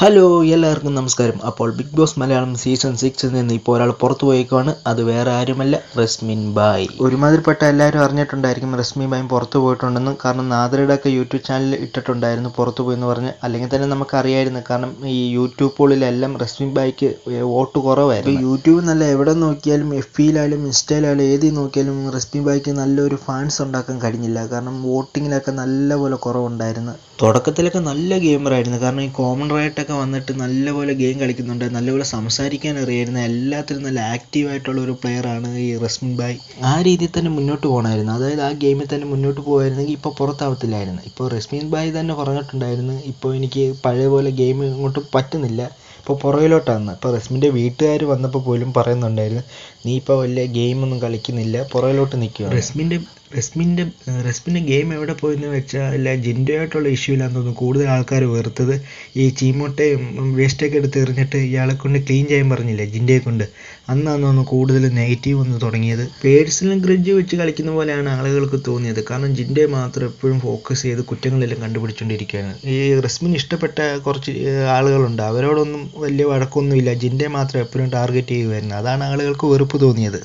Hello എല്ലാവർക്കും നമസ്കാരം. അപ്പോൾ ബിഗ് ബോസ് മലയാളം സീസൺ സിക്സിൽ നിന്ന് ഇപ്പോൾ ഒരാൾ പുറത്തു പോയേക്കുവാണ്. അത് വേറെ ആരുമല്ല റസ്മിൻ ബായ്. ഒരുമാതിരിപ്പെട്ട എല്ലാവരും അറിഞ്ഞിട്ടുണ്ടായിരിക്കും റസ്മിൻ ബായും പുറത്തു പോയിട്ടുണ്ടെന്ന്. കാരണം നാദരയുടെ ഒക്കെ യൂട്യൂബ് ചാനലിൽ ഇട്ടിട്ടുണ്ടായിരുന്നു പുറത്തു പോയി എന്ന് പറഞ്ഞ്. അല്ലെങ്കിൽ തന്നെ നമുക്കറിയായിരുന്നു. കാരണം ഈ യൂട്യൂബ് പോളിലെല്ലാം റസ്മിൻ ബായ്ക്ക് വോട്ട് കുറവായിരുന്നു. യൂട്യൂബ് നല്ല എവിടെ നോക്കിയാലും എഫ് ഇയിലായാലും ഇൻസ്റ്റയിലായാലും ഏതിൽ നോക്കിയാലും റസ്മിൻ ബായ്ക്ക് നല്ലൊരു ഫാൻസ് ഉണ്ടാക്കാൻ കഴിഞ്ഞില്ല. കാരണം വോട്ടിങ്ങിലൊക്കെ നല്ലപോലെ കുറവുണ്ടായിരുന്നു. തുടക്കത്തിലൊക്കെ നല്ല ഗെയിമറായിരുന്നു കാരണം ഈ കോമൺ റൈറ്റൊക്കെ വന്നിട്ട് നല്ലപോലെ ഗെയിം കളിക്കുന്നുണ്ട് നല്ലപോലെ സംസാരിക്കാൻ അറിയായിരുന്നു. എല്ലാത്തിലും നല്ല ആക്റ്റീവായിട്ടുള്ള ഒരു പ്ലെയറാണ് ഈ റസ്മിൻ ബായ് ആ രീതിയിൽ തന്നെ മുന്നോട്ട് പോകണമായിരുന്നു അതായത് ആ ഗെയിമിൽ തന്നെ മുന്നോട്ട് പോകുമായിരുന്നെങ്കിൽ ഇപ്പോൾ പുറത്താവത്തില്ലായിരുന്നു. ഇപ്പോൾ റസ്മിൻ ബായ് തന്നെ പറഞ്ഞിട്ടുണ്ടായിരുന്നു ഇപ്പോൾ എനിക്ക് പഴയ പോലെ ഗെയിം ഇങ്ങോട്ട് പറ്റുന്നില്ല. ഇപ്പോൾ പുറകിലോട്ടാണ് ഇപ്പോൾ റസ്മിന്റെ വീട്ടുകാർ വന്നപ്പോൾ പോലും പറയുന്നുണ്ടായിരുന്നു നീ ഇപ്പോൾ വലിയ ഗെയിമൊന്നും കളിക്കുന്നില്ല പുറകിലോട്ട് നിൽക്കുക റസ്മിന്റെ റസ്മിന്റെ റസ്മിന്റെ ഗെയിം എവിടെ പോയെന്ന് വെച്ചാൽ അല്ല ജിൻഡോയായിട്ടുള്ള ഇഷ്യൂ ഇല്ലാന്ന് തോന്നുന്നു. കൂടുതൽ ആൾക്കാർ വെറുത്തത് ഈ ചീമോട്ടയും വേസ്റ്റൊക്കെ എടുത്ത് എറിഞ്ഞിട്ട് ഇയാളെ കൊണ്ട് ക്ലീൻ ചെയ്യാൻ പറഞ്ഞില്ലേ ജിൻഡയെ കൊണ്ട്. അന്നാന്ന് തോന്നുന്നു കൂടുതൽ നെഗറ്റീവ് വന്ന് തുടങ്ങിയത്. പേഴ്സണൽ ഗ്രഡ്ജ് വെച്ച് കളിക്കുന്ന പോലെയാണ് ആളുകൾക്ക് തോന്നിയത്. കാരണം ജിന്റെ മാത്രം എപ്പോഴും ഫോക്കസ് ചെയ്ത് കുറ്റങ്ങളെല്ലാം കണ്ടുപിടിച്ചുകൊണ്ടിരിക്കുകയാണ് ഈ റസ്മിന് ഇഷ്ടപ്പെട്ട കുറച്ച് ആളുകളുണ്ട്. അവരോടൊന്നും വലിയ വഴക്കൊന്നുമില്ല. ജിന്റെ മാത്രം എപ്പോഴും ടാർഗറ്റ് ചെയ്യുമായിരുന്നു അതാണ് ആളുകൾക്ക് വെറുപ്പ് തോന്നിയത്.